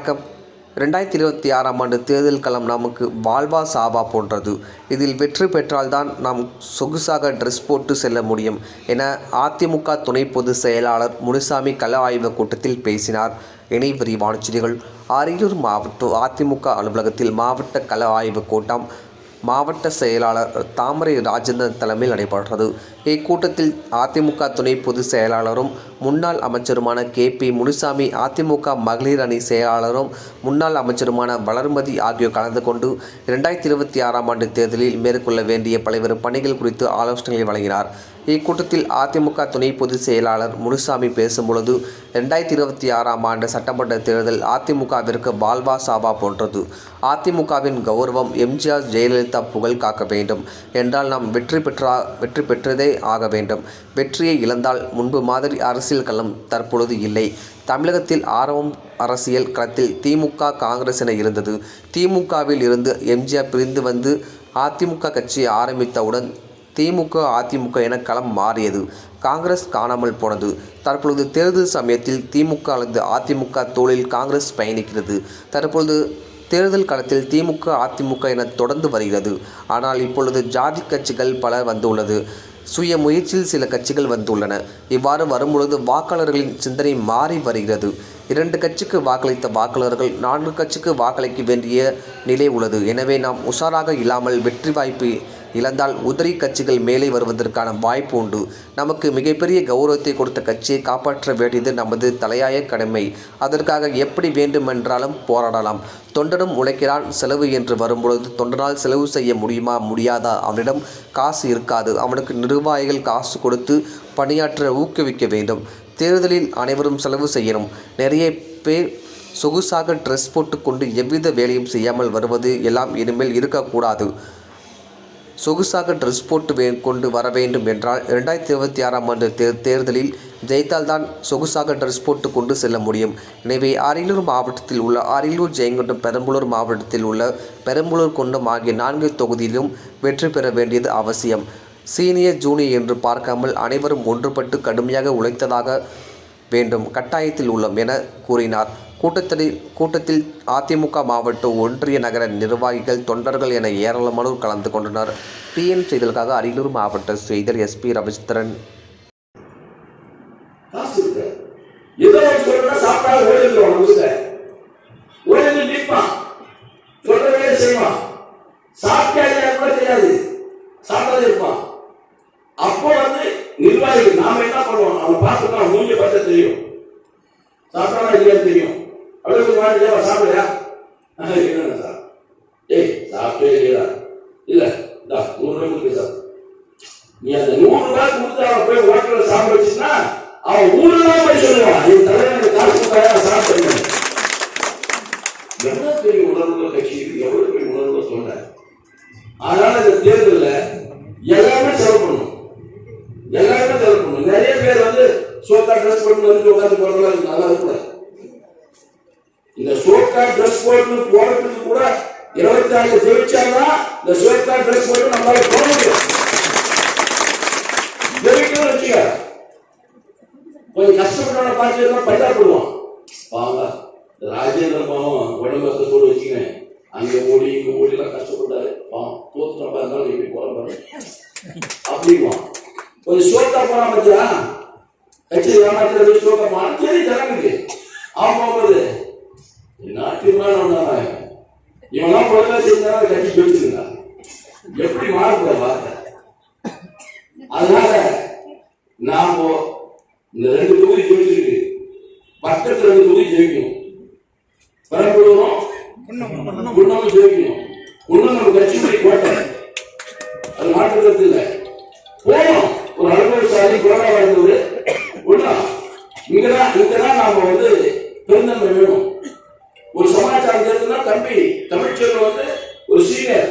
வணக்கம். ரெண்டாயிரத்தி இருபத்தி ஆறாம் ஆண்டு தேர்தல் களம் நமக்கு வாழ்வா சாவா போன்றது. இதில் வெற்றி பெற்றால்தான் நாம் சொகுசாக ட்ரெஸ் போட்டு செல்ல முடியும் என அதிமுக துணை பொதுச் செயலாளர் முனுசாமி கள ஆய்வுக் கூட்டத்தில் பேசினார். இணை விரிவான செய்திகள். அரியலூர் மாவட்ட அதிமுக அலுவலகத்தில் மாவட்ட கள ஆய்வுக் கூட்டம் மாவட்ட செயலாளர் தாமரை ராஜேந்திரன் தலைமையில் நடைபெற்றது. இக்கூட்டத்தில் அதிமுக துணை பொதுச் செயலாளரும் முன்னாள் அமைச்சருமான கே. பி. முனுசாமி அதிமுக மகளிர் அணி செயலாளரும் முன்னாள் அமைச்சருமான வளர்மதி ஆகியோர் கலந்து கொண்டு இரண்டாயிரத்தி இருபத்தி ஆறாம் ஆண்டு தேர்தலில் மேற்கொள்ள வேண்டிய பல்வேறு பணிகள் குறித்து ஆலோசனைகளை வழங்கினார். இக்கூட்டத்தில் அதிமுக துணை பொதுச் செயலாளர் முனுசாமி பேசும்பொழுது ரெண்டாயிரத்தி இருபத்தி ஆறாம் ஆண்டு சட்டமன்ற தேர்தல் அதிமுகவிற்கு பால்வா சாபா போன்றது. அதிமுகவின் கௌரவம் எம்ஜிஆர் ஜெயலலிதா புகழ் காக்க வேண்டும். என்றால் நாம் வெற்றி பெற்றா வெற்றி பெற்றதே ஆக வேண்டும். வெற்றியை இழந்தால் முன்பு மாதிரி அரசியல் களம் தற்பொழுது இல்லை. தமிழகத்தில் ஆரம்பம் அரசியல் களத்தில் திமுக காங்கிரஸ் என இருந்தது. திமுகவில் இருந்து எம்ஜிஆர் பிரிந்து வந்து அதிமுக கட்சி ஆரம்பித்தவுடன் திமுக அதிமுக என களம் மாறியது. காங்கிரஸ் காணாமல் போனது. தற்பொழுது தேர்தல் சமயத்தில் திமுக அல்லது அதிமுக தோளில் காங்கிரஸ் பயணிக்கிறது. தற்பொழுது தேர்தல் களத்தில் திமுக அதிமுக என தொடர்ந்து வருகிறது. ஆனால் இப்பொழுது ஜாதி கட்சிகள் பல வந்துள்ளது. சுய முயற்சியில் சில கட்சிகள் வந்துள்ளன. இவ்வாறு வரும்பொழுது வாக்காளர்களின் சிந்தனை மாறி வருகிறது. இரண்டு கட்சிக்கு வாக்களித்த வாக்காளர்கள் நான்கு கட்சிக்கு வாக்களிக்க வேண்டிய நிலை உள்ளது. எனவே நாம் உஷாராக இல்லாமல் வெற்றி வாய்ப்பு இழந்தால் உதிரி கட்சிகள் மேலே வருவதற்கான வாய்ப்பு உண்டு. நமக்கு மிகப்பெரிய கௌரவத்தை கொடுத்த கட்சியை காப்பாற்ற வேண்டியது நமது தலையாய கடமை. அதற்காக எப்படி வேண்டுமென்றாலும் போராடலாம். தொண்டனும் உழைக்கிறான் செலவு என்று வரும்பொழுது தொண்டனால் செலவு செய்ய முடியுமா முடியாதா? அவனிடம் காசு இருக்காது. அவனுக்கு நிர்வாகிகள் காசு கொடுத்து பணியாற்ற ஊக்குவிக்க வேண்டும். தேர்தலில் அனைவரும் செலவு செய்யணும். நிறைய பேர் சொகுசாக ட்ரெஸ் போட்டுக்கொண்டு எவ்வித வேலையும் செய்யாமல் வருவது எல்லாம் இனிமேல் இருக்கக்கூடாது. சொகுசாக ட்ரெஸ் போட்டு வே கொண்டு வர வேண்டும் என்றால் இரண்டாயிரத்தி இருபத்தி ஆறாம் ஆண்டு தேர் தேர்தலில் ஜெயித்தால்தான் சொகுசாக ட்ரெஸ் போட்டு கொண்டு செல்ல முடியும். எனவே அரியலூர் மாவட்டத்தில் உள்ள அரியலூர் ஜெயங்கொண்டம் பெரம்பலூர் மாவட்டத்தில் உள்ள பெரம்பலூர் கொண்டம் ஆகிய நான்கு தொகுதியிலும் வெற்றி பெற வேண்டியது அவசியம். சீனியர் ஜூனியர் என்று பார்க்காமல் அனைவரும் ஒன்றுபட்டு கடுமையாக உழைத்ததாக வேண்டும். கட்டாயத்தில் உள்ளோம் என கூறினார். கூட்டத்தில் கூட்டத்தில் அதிமுக மாவட்ட ஒன்றிய நகர நிர்வாகிகள் தொண்டர்கள் என ஏராளமானோர் கலந்து கொண்டனர். பிஎன் செய்திகளுக்காக அரியலூர் மாவட்ட செய்தர் எஸ்பி ரவிச்சந்திரன். அப்போ வந்து நிர்வாகிகள் நாம என்ன பண்ணுவோம்? அவன் பார்த்துக்கலாம் மூஞ்ச பார்த்தா தெரியும். சாப்பிட்டானா இல்லையா தெரியும். அப்படியே கொஞ்சம் சாப்பிடலையா? ஆஹ், சார் ஏய் சாப்பிட்டே இல்லையா இல்ல இந்தா நூறு ரூபாய் கொடுக்க சார் நீ அந்த நூறு ரூபாய் கொடுத்து அவன் போய் ஹோட்டலில் சாப்பிட வச்சுன்னா அவன் ஊரெல்லாம் போய் சொல்லுவான் என் தலைவர் காசு கொடுத்தாயா சாப்பிடுங்க என்ன பெரிய உணர்வுள்ள கட்சி இருக்கு எவ்வளவு பெரிய உணர்வுள்ள தொண்டை அதனால இந்த தேர்தலில் எல்லாமே செலவு பண்ணும் எல்லாருமே செலவு பண்ணும் நிறைய பேர் வந்து சோத்தா ட்ரெஸ் பண்ணி வந்து உட்காந்து போறதெல்லாம் நல்லா இருக்கூடாது இந்த சோக்கா ட்ரெஸ் போட்டு போடுறதுக்கு கூட இருபத்தி நாலு ஜெயிச்சாதான் இந்த சோக்கா ட்ரெஸ் போட்டு நம்மளால போக முடியும். ஜெயிக்கணும் வச்சுக்க கொஞ்சம் கஷ்டப்பட்டவன பார்த்து பைதா போடுவான் வாங்க ராஜேந்திர பாவம் உடம்பு கூட வச்சுக்கிறேன் அங்க ஓடி இங்க ஓடி எல்லாம் கஷ்டப்பட்டாரு. பாவம் தோத்துறப்பா இருந்தாலும் எப்படி போற பாரு அப்படிங்குவான். கொஞ்சம் சோக்கா போனா மச்சா கட்சி ஏமாத்துறது சோக்கா போனா சரி ஜனங்களுக்கு அவன் போகும்போது நாட்டுக்கு வந்தாங்க இவெல்லாம் பொருளை செஞ்சா கட்டி பிடிச்சிருந்தா எப்படி மாறக்கூட வார்த்தை? அதனால நாம இந்த ரெண்டு தொகுதி ஜெயிச்சிருக்கு பக்கத்துல ரெண்டு தொகுதி ஜெயிக்கணும். பெரம்பலூரும் குன்னமும் ஜெயிக்கணும். குன்னம் நம்ம கட்சியுடைய கோட்டை அது மாற்றுறது இல்லை. போனோம். ஒரு அனுபவசாலி கொரோனா வந்தது ஒண்ணா இங்கதான் இங்கதான் நாம வந்து பெருந்தன்மை வேணும். சமாச்சாரம் தெரிஞ்சுன்னா தம்பி தமிழ்ச்செல்வன் வந்து ஒரு சீனியர்.